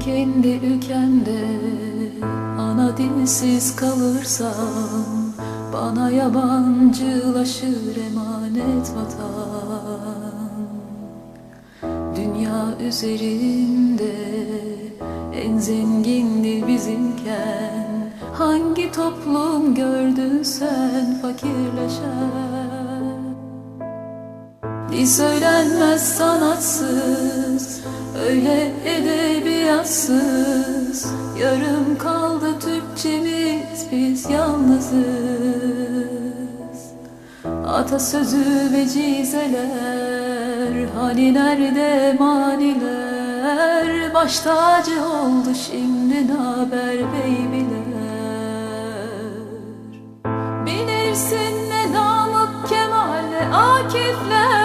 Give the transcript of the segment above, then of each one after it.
kendi ülkemde ana dilsiz kalırsam bana yabancılaşır emanet vatan. Dünya üzerinde en zengin dil bizimken Hangi toplum gördün sen fakirleşen? Dil söylenmez sanatsız Öyle edebiyatsız Yarım kaldı Türkçemiz Biz yalnızız. Atasözü vecizeler Hani nerede maniler? Baş tacı oldu şimdi naber beybiler? Bilirsin ne Namık Kemal ne Akifler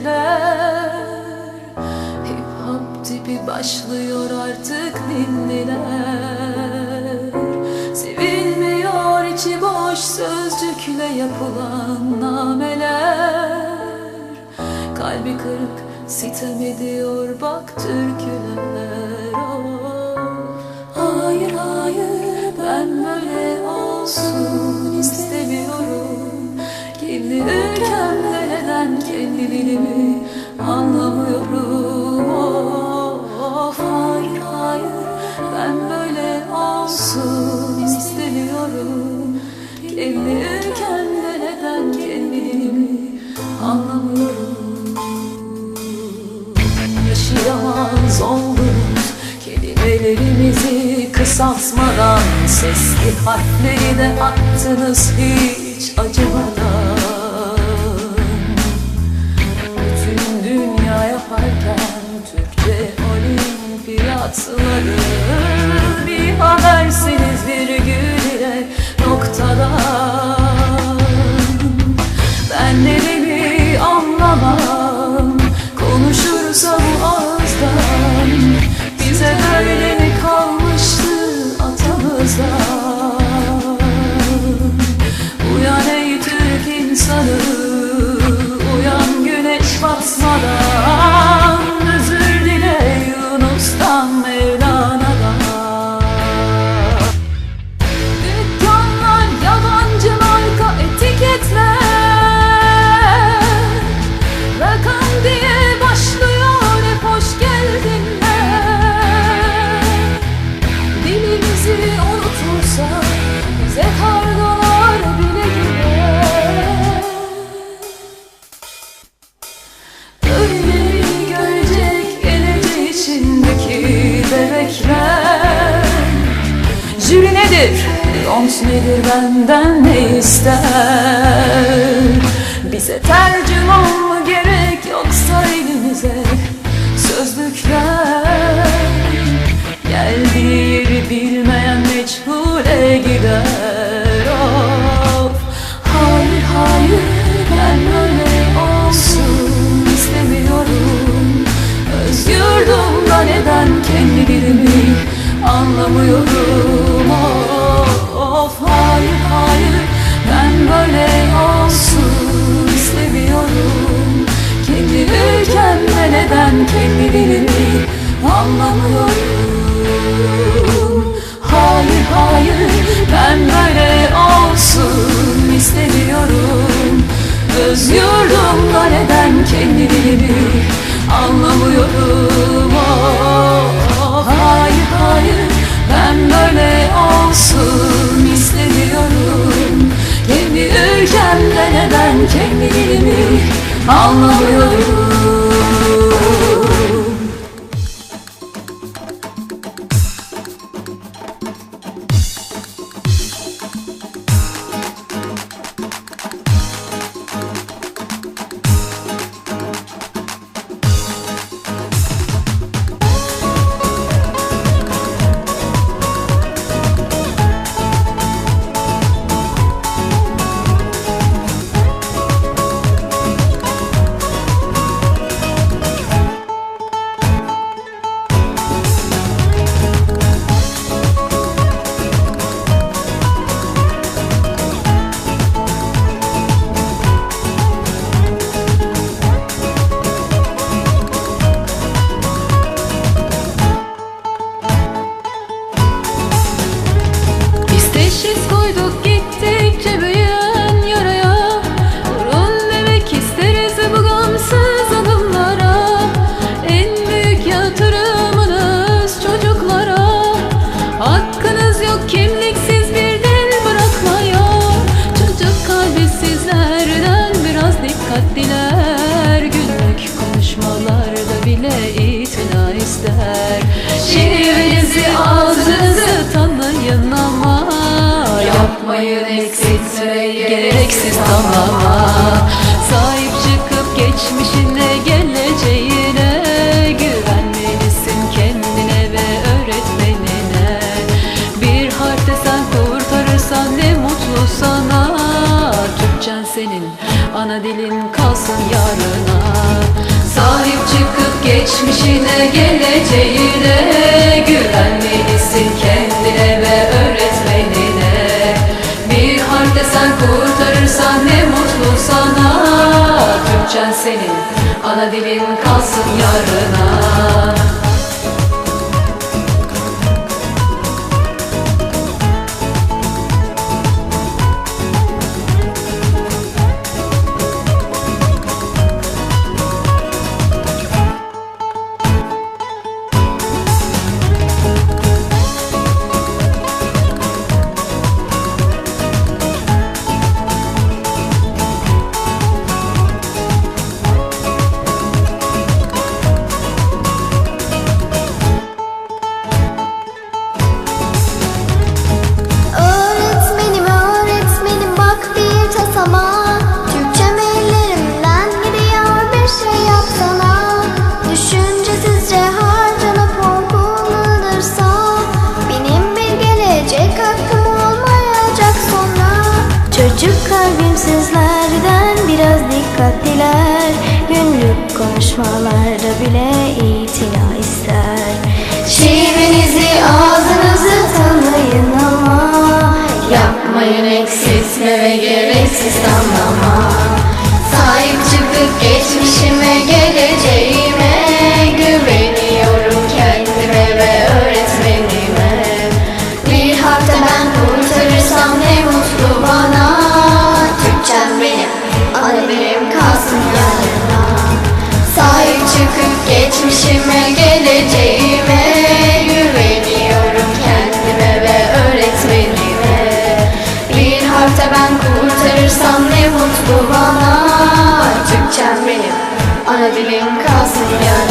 bebekler Hip hop tipi başlıyor artık ninniler Sevilmiyor içi boş sözcükle yapılan nameler. Kalbi kırık sitem ediyor bak türküler oh. Hayır hayır kendi dilimi anlamıyorum. Of hayır hayır ben böyle olsun istemiyorum. Kendi ülkemde neden kendi dilimi anlamıyorum? Yaşayamaz oldunuz Kelimelerimizi kısaltmadan Sesli harfleri de attınız. Hiç acımadan come nedir benden ne ister? Bize tercüman mı gerek yoksa elimize sözlükler? Geldiği yeri bilmeyen meçhule gider. Of Hayır hayır ben öyle olsun istemiyorum. Öz yurdumda neden kendi dilimi anlamıyorum neden kendi anlamıyorum. Hayır hayır ben böyle olsun istemiyorum. Öz neden kendi anlamıyorum. Oh, Hayır hayır ben böyle olsun istemiyorum. Kendi ülkemde neden kendi anlamıyorum ortalama Sahip çıkıp geçmişine geleceğine Güvenmelisin kendine ve öğretmenine. Bir harf desen kurtarırsan ne mutlu sana. Türkçen senin ana dilin kalsın yarına. Sahip çıkıp geçmişine geleceğine Güvenmelisin kendine ve öğretmenine senin. Ana dilin kalsın yarına. Konuşmalarda bile iyi. ana dilim kalsın yarın